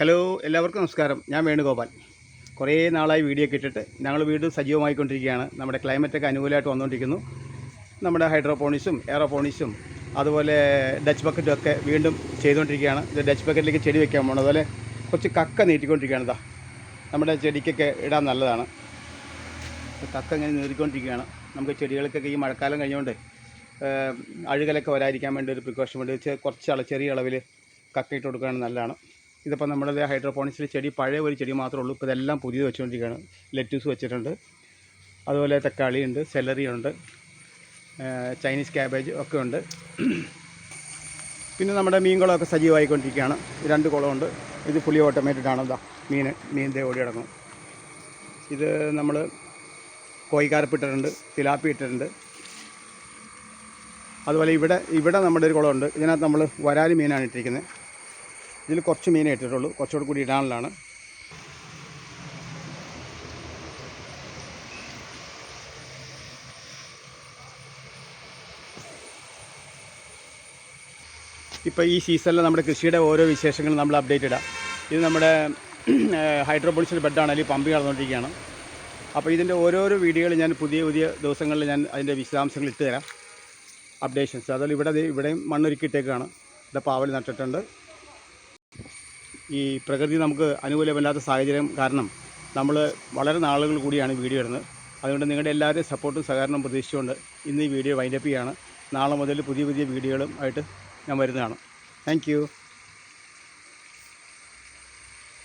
Hello എല്ലാവർക്കും നമസ്കാരം. ഞാൻ വേണുഗോപാൽ. കുറേ നാളായി വീഡിയോ ഒക്കെ ഞങ്ങൾ വീണ്ടും സജീവമായിക്കൊണ്ടിരിക്കുകയാണ്. നമ്മുടെ ക്ലൈമറ്റൊക്കെ അനുകൂലമായിട്ട് വന്നുകൊണ്ടിരിക്കുന്നു. നമ്മുടെ ഹൈഡ്രോപോണിക്സും എയറോപോണിക്സും അതുപോലെ ഡച്ച് ബക്കറ്റും ഒക്കെ വീണ്ടും ചെയ്തുകൊണ്ടിരിക്കുകയാണ്. ഇത് ഡച്ച് ബക്കറ്റിലേക്ക് ചെടി വെക്കാൻ പോകണം അതുപോലെ കുറച്ച് കക്ക നീട്ടിക്കൊണ്ടിരിക്കുകയാണ് നമ്മുടെ ചെടിക്കൊക്കെ ഇടാൻ നല്ലതാണ്. കക്ക ഇങ്ങനെ നീറിക്കൊണ്ടിരിക്കുകയാണ് നമുക്ക് ചെടികൾക്കൊക്കെ ഈ മഴക്കാലം കഴിഞ്ഞുകൊണ്ട് അഴുകലൊക്കെ വരാതിരിക്കാൻ വേണ്ടി ഒരു പ്രിക്കോഷൻ വേണ്ടി വെച്ച് കുറച്ച് ചെറിയ അളവിൽ കക്ക ഇട്ട് കൊടുക്കുകയാണ് നല്ലതാണ്. ഇതിപ്പോൾ നമ്മുടെ ഹൈഡ്രോപോണിക്സിൽ ചെടി പഴയ ഒരു ചെടി മാത്രമേ ഉള്ളൂ. ഇപ്പോൾ ഇതെല്ലാം പുതിയത് വെച്ചുകൊണ്ടിരിക്കുകയാണ് ലെറ്റൂസ് വെച്ചിട്ടുണ്ട്. അതുപോലെ തക്കാളി ഉണ്ട് സെലറി ഉണ്ട് ചൈനീസ് ക്യാബേജ് ഒക്കെ ഉണ്ട്. പിന്നെ നമ്മുടെ മീൻ കുളമൊക്കെ സജീവമായിക്കൊണ്ടിരിക്കുകയാണ്. രണ്ട് കുളമുണ്ട്. ഇത് ഫുള്ളി ഓട്ടോമാറ്റഡ് ആണ്. ഇതാ മീൻ ദേ ഓടി കിടക്കും ഇത് നമ്മൾ കോഴിക്കാരപ്പ് ഇട്ടിട്ടുണ്ട് തിലാപ്പി ഇട്ടിട്ടുണ്ട്. അതുപോലെ ഇവിടെ ഇവിടെ നമ്മുടെ ഒരു കുളമുണ്ട്. ഇതിനകത്ത് നമ്മൾ വരാലി മീനാണ് ഇട്ടിരിക്കുന്നത്. ഇതിൽ കുറച്ച് മീനേ ഇട്ടിട്ടുള്ളൂ. കുറച്ചുകൂടെ കൂടി ഇടാനുള്ളതാണ്. ഇപ്പോൾ ഈ സീസണിൽ നമ്മുടെ കൃഷിയുടെ ഓരോ വിശേഷങ്ങളും നമ്മൾ അപ്ഡേറ്റ് ഇടാം. ഇത് നമ്മുടെ ഹൈഡ്രോപോളിക്സിൽ ബെഡാണ് അല്ലെങ്കിൽ പമ്പ് നടന്നുകൊണ്ടിരിക്കുകയാണ് അപ്പോൾ ഇതിന്റെ ഓരോരോ വീഡിയോകൾ ഞാൻ പുതിയ പുതിയ ദിവസങ്ങളിൽ ഞാൻ അതിന്റെ വിശദാംശങ്ങൾ ഇട്ട് തരാം അപ്ഡേഷൻസ് അതുപോലെ ഇവിടെ ഇവിടെയും മണ്ണൊരുക്കിയിട്ടേക്കാണ്. ഇവിടെ പാവൽ നട്ടിട്ടുണ്ട്. ഈ പ്രകൃതി നമുക്ക് അനുകൂലമല്ലാത്ത സാഹചര്യം കാരണം നമ്മൾ വളരെ നാളുകൾ കൂടിയാണ് വീഡിയോ ഇടുന്നത്. അതുകൊണ്ട് നിങ്ങളുടെ എല്ലാവരുടെയും സപ്പോർട്ടും സഹകരണവും പ്രതീക്ഷിച്ചുകൊണ്ട് ഇന്ന് ഈ വീഡിയോ വൈൻഡപ്പ് ചെയ്യുകയാണ് നാളെ മുതൽ പുതിയ പുതിയ വീഡിയോകളും ആയിട്ട് ഞാൻ വരുന്നതാണ്. താങ്ക്